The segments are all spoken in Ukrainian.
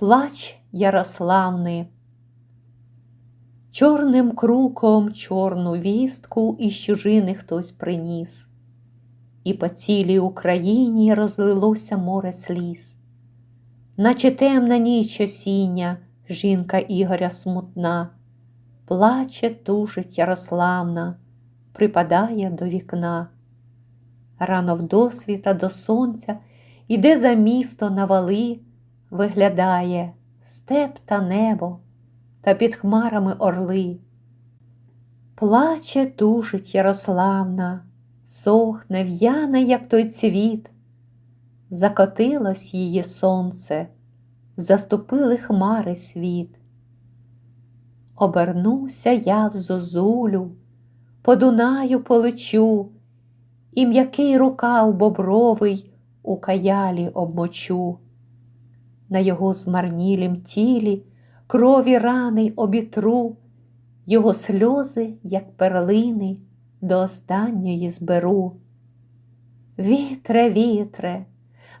плач Ярославни. Чорним круком чорну вістку із чужини хтось приніс, і по цілій Україні розлилося море сліз, наче темна ніч осіння, жінка Ігоря смутна, плаче, тужить Ярославна, припадає до вікна. Рано вдосвіта до сонця іде за місто на вали, виглядає степ та небо та під хмарами орли. Плаче, тужить Ярославна, сохне, в'яне, як той цвіт, закотилось її сонце, заступили хмари світ. Обернуся я в зозулю, по Дунаю полечу, і м'який рукав бобровий у каялі обмочу. На його змарнілім тілі крові рани обітру, його сльози, як перлини, до останньої зберу. Вітре, вітре,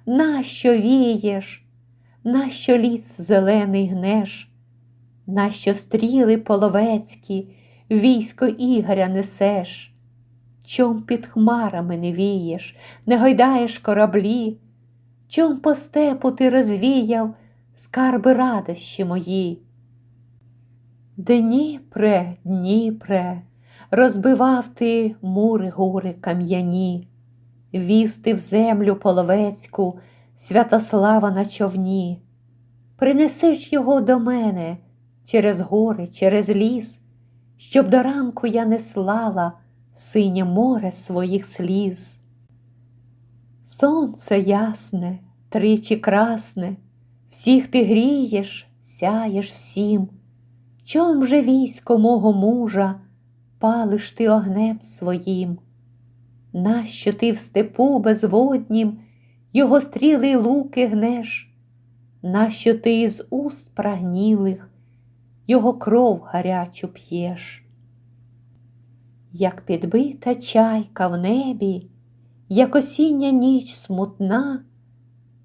нащо вієш, нащо ліс зелений гнеш, нащо стріли половецькі, військо Ігоря несеш? Чом під хмарами не вієш, не гойдаєш кораблі, чом по степу ти розвіяв скарби радощі мої. Дніпре, Дніпре, розбивав ти мури гори кам'яні, вісти в землю половецьку, Святослава на човні. Принеси ж його до мене через гори, через ліс, щоб до ранку я не слала синє море своїх сліз. Сонце ясне, тричі красне, всіх ти грієш, сяєш всім. Чом же військо мого мужа палиш ти огнем своїм? Нащо ти в степу безводнім його стріли луки гнеш? Нащо ти із уст прагнілих його кров гарячу п'єш? Як підбита чайка в небі, як осіння ніч смутна,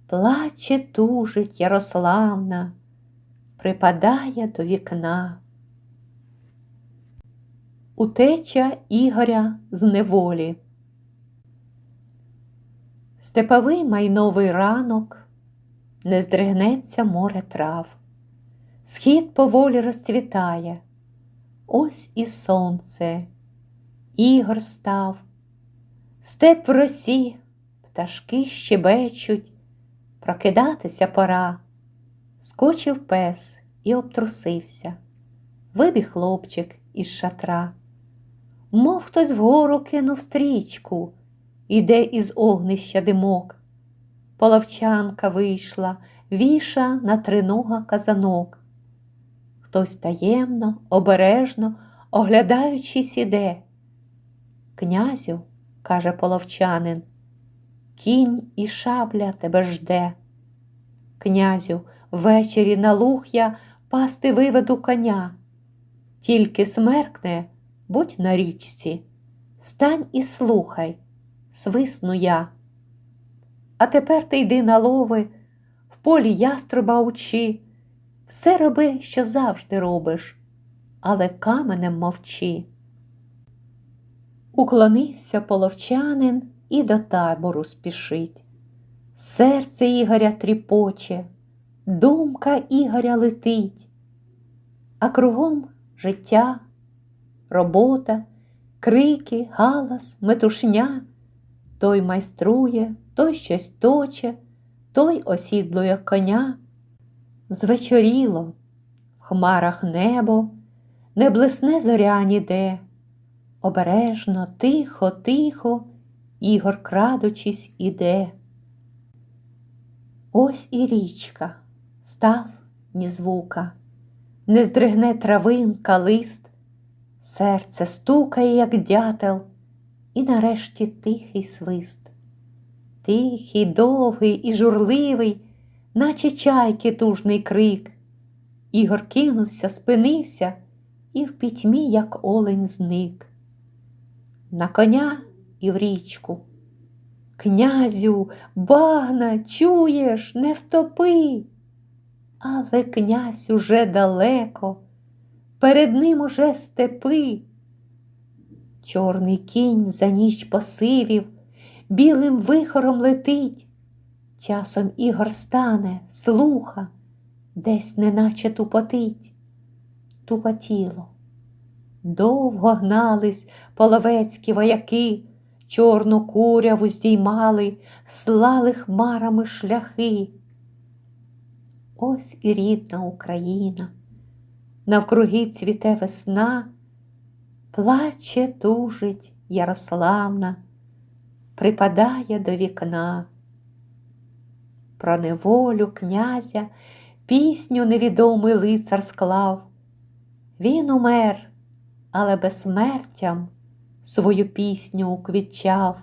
плаче тужить Ярославна, припадає до вікна. Утеча Ігоря з неволі. Степовий майновий ранок, не здригнеться море трав, схід поволі розцвітає, ось і сонце, Ігор встав, степ в росі, пташки щебечуть, прокидатися пора. Скочив пес і обтрусився, вибіг хлопчик із шатра, мов хтось вгору кинув стрічку, іде із огнища димок. Половчанка вийшла, віша на тринога казанок. Хтось таємно, обережно, оглядаючись, іде. Князю, каже половчанин, кінь і шабля тебе жде. Князю, ввечері на луг я пасти виведу коня. Тільки смеркне, будь на річці, стань і слухай, свисну я. А тепер ти йди на лови, в полі яструба учи, все роби, що завжди робиш, але каменем мовчи. Уклонився половчанин і до табору спішить. Серце Ігоря тріпоче, думка Ігоря летить, а кругом життя, робота, крики, галас, метушня, той майструє, той щось точе, той осідлує коня. Звечоріло, в хмарах небо, не блисне зоря ніде. Обережно, тихо, тихо, Ігор, крадучись, іде. Ось і річка, став ні звука, не здригне травинка, лист, серце стукає, як дятел, і нарешті тихий свист. Тихий, довгий і журливий, наче чайки тужний крик. Ігор кинувся, спинився і в пітьмі, як олень, зник. На коня і в річку. Князю, багна, чуєш, не втопи. Але князь уже далеко, перед ним уже степи. Чорний кінь за ніч посивів, білим вихором летить. Часом Ігор стане, слуха, десь неначе тупотить, тупотіло. Довго гнались половецькі вояки, чорну куряву здіймали, слали хмарами шляхи. Ось і рідна Україна, навкруги цвіте весна, плаче, тужить Ярославна, припадає до вікна. Про неволю князя пісню невідомий лицар склав. Він умер, але безсмертям свою пісню уквітчав.